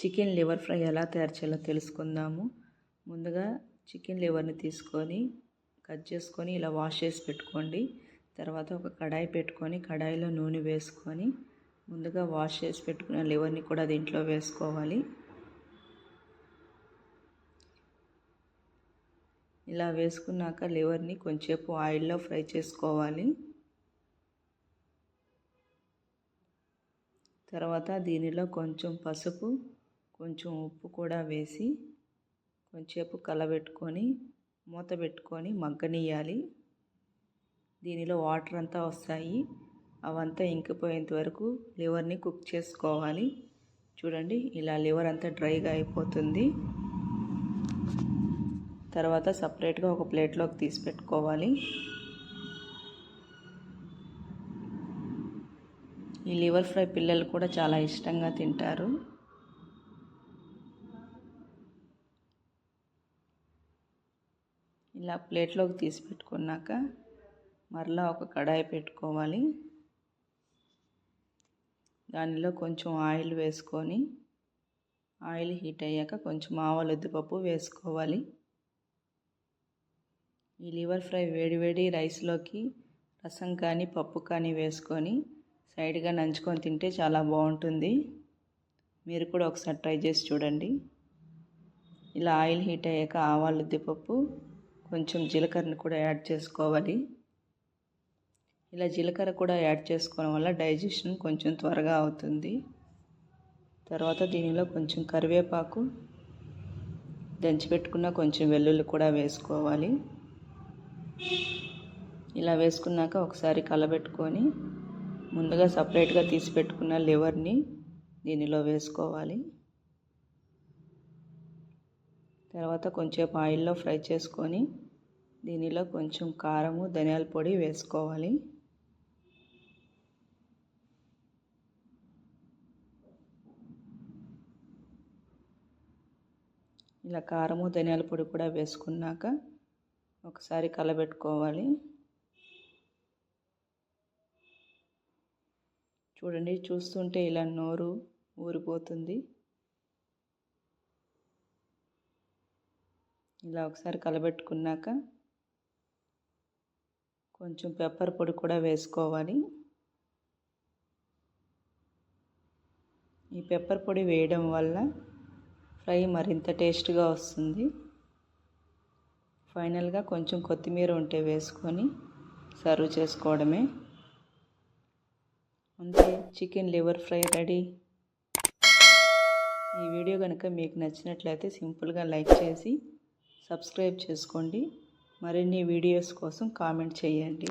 Chicken liver fry ఎలా తయారు చేయాలో తెలుసుకుందాము. ముందుగా చికెన్ లివర్ని తీసుకొని కట్ చేసుకొని ఇలా వాష్ చేసి పెట్టుకోండి. తర్వాత ఒక కడాయి పెట్టుకొని కడాయిలో నూనె వేసుకొని ముందుగా వాష్ చేసి పెట్టుకున్న లివర్ని కూడా దీంట్లో వేసుకోవాలి. ఇలా వేసుకున్నాక లివర్ని కొంచెంసేపు ఆయిల్లో ఫ్రై చేసుకోవాలి. తర్వాత దీనిలో కొంచెం పసుపు కొంచెం ఉప్పు కూడా వేసి కొంచెంసేపు కలబెట్టుకొని మూత పెట్టుకొని మగ్గనియాలి దీనిలో వాటర్ అంతా వస్తాయి. అవంతా ఇంకిపోయేంత వరకు లివర్ని కుక్ చేసుకోవాలి. చూడండి ఇలా లివర్ అంతా డ్రైగా అయిపోతుంది. తర్వాత సపరేట్గా ఒక ప్లేట్లోకి తీసి పెట్టుకోవాలి. ఈ లివర్ ఫ్రై పిల్లలు కూడా చాలా ఇష్టంగా తింటారు. ఇలా ప్లేట్లోకి తీసి పెట్టుకున్నాక మరలా ఒక కడాయి పెట్టుకోవాలి. దానిలో కొంచెం ఆయిల్ వేసుకొని ఆయిల్ హీట్ అయ్యాక కొంచెం ఆవాలు ఉద్దిపప్పు వేసుకోవాలి. ఈ లివర్ ఫ్రై వేడివేడి రైస్లోకి రసం కానీ పప్పు కానీ వేసుకొని సైడ్గా నంచుకొని తింటే చాలా బాగుంటుంది. మీరు కూడా ఒకసారి ట్రై చేసి చూడండి. ఇలా ఆయిల్ హీట్ అయ్యాక ఆవాలు ఉద్దిపప్పు కొంచెం జీలకర్రని కూడా యాడ్ చేసుకోవాలి. ఇలా జీలకర్ర కూడా యాడ్ చేసుకోవడం వల్ల డైజెషన్ కొంచెం త్వరగా అవుతుంది. తర్వాత దీనిలో కొంచెం కరివేపాకు దంచిపెట్టుకున్న కొంచెం వెల్లుల్లి కూడా వేసుకోవాలి. ఇలా వేసుకున్నాక ఒకసారి కలబెట్టుకొని ముందుగా సపరేట్గా తీసి పెట్టుకున్న లివర్ని దీనిలో వేసుకోవాలి. తర్వాత కొంచెం ఆయిల్లో ఫ్రై చేసుకొని దీనిలో కొంచెం కారము ధనియాల పొడి వేసుకోవాలి. ఇలా కారము ధనియాల పొడి కూడా వేసుకున్నాక ఒకసారి కలబెట్టుకోవాలి. చూడండి చూస్తుంటే ఇలా నోరు ఊరిపోతుంది. ఇలా ఒకసారి కలబెట్టుకున్నాక కొంచెం పెప్పర్ పొడి కూడా వేసుకోవాలి. ఈ పెప్పర్ పొడి వేయడం వల్ల ఫ్రై మరింత టేస్ట్గా వస్తుంది. ఫైనల్గా కొంచెం కొత్తిమీర ఉంటే వేసుకొని సర్వ్ చేసుకోవడమే. అంతే చికెన్ లివర్ ఫ్రై రెడీ. ఈ వీడియో కనుక మీకు నచ్చినట్లయితే సింపుల్గా లైక్ చేసి సబ్స్క్రైబ్ చేసుకోండి. మరిన్ని వీడియోస్ కోసం కామెంట్ చేయండి.